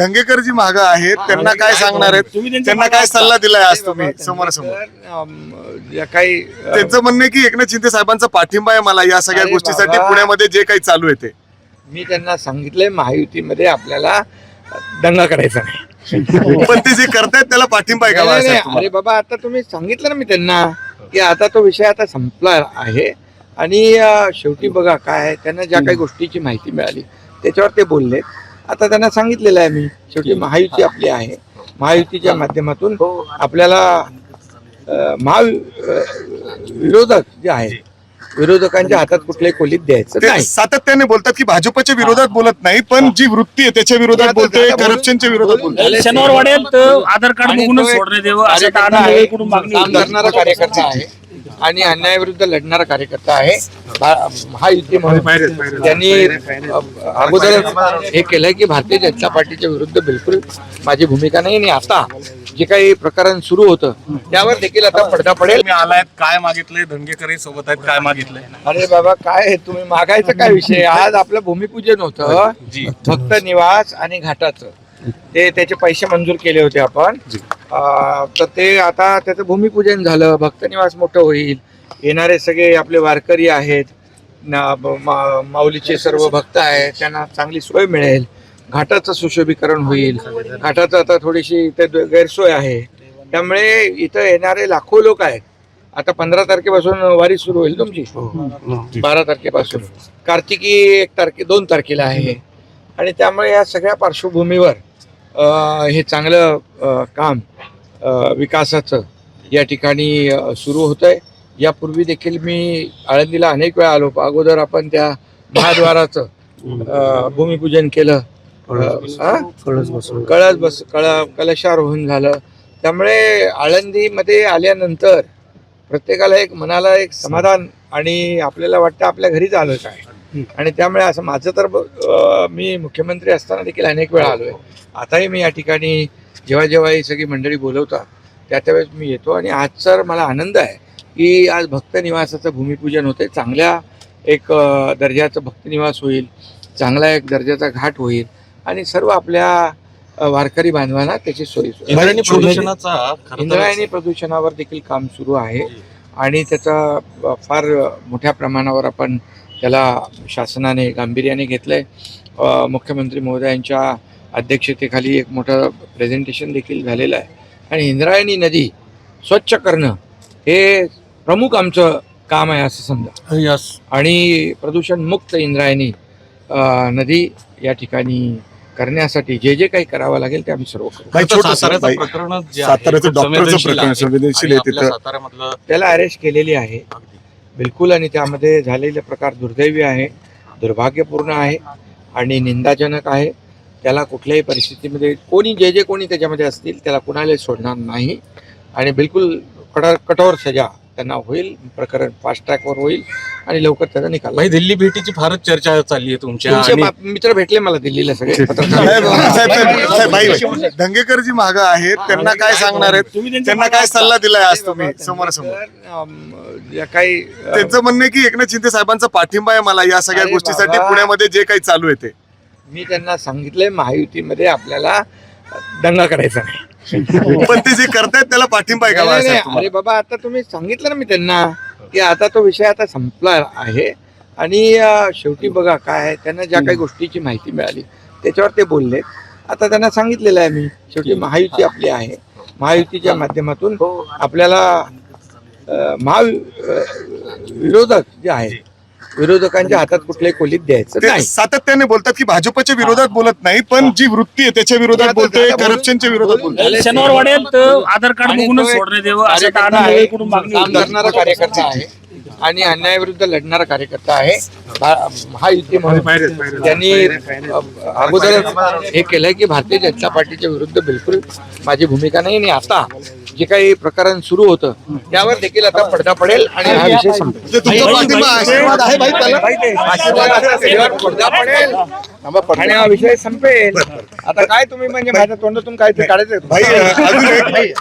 धंगेकर जी माग आहेत. त्यांना काय सांगणार आहेत? त्यांना काय सल्ला दिलाय आज तुम्ही समोरासमोर? समोर काही त्यांचं म्हणणं आहे की एकनाथ शिंदे साहेबांचा पाठिंबा आहे मला या सगळ्या गोष्टीसाठी. पुण्यामध्ये जे काही चालू आहे ते. मी त्यांना सांगितलंय महायुतीमध्ये आपल्याला दंगा करायचा नाही. पण ते जे करतायत त्याला पाठिंबा आहे का नाही, नाही? अरे बाबा आता तुम्ही सांगितलं ना मी त्यांना की आता तो विषय आता संपला आहे. आणि अ, शेवटी बघा काय आहे, त्यांना ज्या काही गोष्टीची माहिती मिळाली त्याच्यावर ते बोलले आता त्यांना सांगितलेलं आहे मी शेवटी महायुती आपली आहे. महायुतीच्या माध्यमातून आपल्याला अ, महा विरोधक जे आहेत विरोधकांच्या हातात कुठल्याही खोलीत द्यायचं सातत्याने बोलतात की भाजपच्या विरोधात बोलत नाही पण जी वृत्ती आहे त्याच्या विरोधात बोलून- करप्शनच्या विरोधात. शनिवार वाढेल तर आधार कार्ड बघूनच सोडण्यात यावं होती. करणारा कार्यकर्ता आहे. आणि अन्यायाविरुद्ध लढणारा कार्यकर्ता आहे. महायुती म्हणून त्यांनी अगोदर हे केलंय की भारतीय जनता पार्टीच्या विरुद्ध बिलकुल माझी भूमिका नाही. आणि आता जे काही प्रकरण सुरू होतं त्यावर देखील आता पडदा पडेल. तुम्ही आलायत काय मागितलंय? धनगेकरही सोबत आहेत काय मागितलंय? अरे बाबा काय आहे, तुम्ही मागायचं काय विषय? आज आपलं भूमिपूजन होतं. फक्त निवास आणि घाटाचं. ते त्याचे पैसे मंजूर केले होते आपण. तर ते आता त्याचं भूमिपूजन झालं भक्त निवास मोठं होईल. येणारे सगळे आपले वारकरी आहेत माऊलीचे सर्व भक्त आहेत त्यांना चांगली सोय मिळेल. घाटाचं सुशोभीकरण होईल. घाटाचं आता थोडीशी इथे द- गैरसोय आहे. त्यामुळे इथं येणारे लाखो लोक आहेत. आता पंधरा तारखेपासून वारी सुरू होईल तुमची. बारा तारखेपासून. कार्तिकी एक तारखे दोन तारखेला आहे. आणि त्यामुळे या सगळ्या पार्श्वभूमीवर हे चांगलं काम विकासाचं या ठिकाणी सुरू होत आहे यापूर्वी देखील मी आळंदीला अनेक वेळा आलो अगोदर आपण त्या महाद्वाराचं भूमिपूजन केलं. कळस बस कळ कलशारोहण झालं. त्यामुळे आळंदीमध्ये आल्यानंतर प्रत्येकाला एक मनाला एक समाधान आणि आपल्याला वाटतं आपल्या घरीच आलोय काय. आणि त्यामुळे असं माझं तर मी मुख्यमंत्री असताना देखील अनेक वेळा आलोय. आताही मी या ठिकाणी जेव्हा जेव्हा ही सगळी मंडळी बोलवतात त्या त्यावेळेस मी येतो आणि आज तर मला आनंद आहे की आज भक्त निवासाचं भूमिपूजन होते चांगल्या एक दर्जाचं भक्त निवास होईल चांगला एक दर्जाचा घाट होईल आणि सर्व आपल्या वारकरी बांधवांना त्याची सोयी इंद्रायणी प्रदूषणावर देखील काम सुरू आहे आणि त्याचा फार मोठ्या प्रमाणावर आपण त्याला शासनाने गांभीर्याने घेतलंय. अ, मुख्यमंत्री महोदयांच्या अध्यक्षतेखाली एक मोठं प्रेझेंटेशन देखील झालेलं आहे. आणि इंद्रायणी नदी स्वच्छ करणं हे प्रमुख आमचं काम आहे असं समजा. यस आणि प्रदूषणमुक्त इंद्रायणी नदी या ठिकाणी करण्यासाठी जे जे काही करावं लागेल ते आम्ही सर्व साताऱ्याचं. प्रकरण आहे, आहे. आहे त्याला अरेस्ट केलेली आहे. बिलकुल आणि त्यामध्ये झालेले प्रकार दुर्दैवी आहे दुर्भाग्यपूर्ण आहे आणि निंदाजनक आहे. त्याला कुठल्याही परिस्थितीमध्ये कोणी जे जे कोणी त्याच्यामध्ये असतील त्याला कुणालाही सोडणार नाही. आणि बिलकुल कडा कठोर सजा त्यांना होईल प्रकरण फास्ट ट्रॅकवर होईल आणि लवकर त्याचा निकाल. भाई दिल्ली भेटीची फारच चर्चा चालली आहे तुमच्या तुमचे आणि मा- मित्र भेटले मला दिल्लीला सगळे साहेब, पत्रकार साहेब, साहेब, साहेब, भाई, भाई. धंगेकर जी माग आहेत त्यांना काय सांगणार आहेत? त्यांना काय सल्ला दिलाय आज तुम्ही समोरासमोर अम, ज्या काही अ, त्यांचं म्हणणं आहे की एकनाथ शिंदे साहेबांचा पाठिंबा आहे मला या सगळ्या अरे गोष्टीसाठी. बाबा. पुण्यामध्ये जे काही चालू आहे ते. मी त्यांना सांगितलंय महायुतीमध्ये आपल्याला दंगा करायचा नाही. पण ते जे करतायत त्याला पाठिंबा आहे का नाही, नाही, बाळासाहेब नाही. तुम्हाला? अरे बाबा आता तुम्ही सांगितलं ना मी त्यांना की आता तो विषय आता संपला आहे. आणि अं, शेवटी बघा काय आहे, त्यांना ज्या काही गोष्टीची माहिती मिळाली त्याच्यावर ते बोलले. आता त्यांना सांगितलेलं आहे मी शेवटी महायुती आपली आहे. महायुतीच्या माध्यमातून आपल्याला अं, महा अं, विरोधक जे आहेत विरोधकांच्या हातात कुठल्याही खोलीत द्यायचं ते नाही. सातत्याने बोलतात की भाजपच्या विरोधात बोलत नाही पण जी वृत्ती आहे त्याच्या विरोधात बोलतोय करप्शनच्या विरोधात बोलतोय. शनिवार वाढेल तर आधार कार्ड बघूनच सोडण्यात यावं कार्यकर्ता आहे, मागणी काम होती. करणारा कार्यकर्ता आहे. आणि अन्यायाविरुद्ध लढणारा कार्यकर्ता आहे. भा- महायुती म्हणून त्यांनी अ, अगोदर हे केलंय की भारतीय जनता पार्टीच्या विरुद्ध बिलकुल माझी भूमिका नाही. आणि आता जे काही प्रकरण सुरू होतं त्यावर देखील आता पडदा पडेल आणि हा विषय संपेल. तुमचा पाठिंबा आशीर्वाद आहे भाई त्याला. आशीर्वाद आता त्याच्यावर पडदा पडेल. आणि हा विषय संपेल. आता काय तुम्ही म्हणजे माझ्या तोंडातून काय ते काढायचं? भाई अजून एक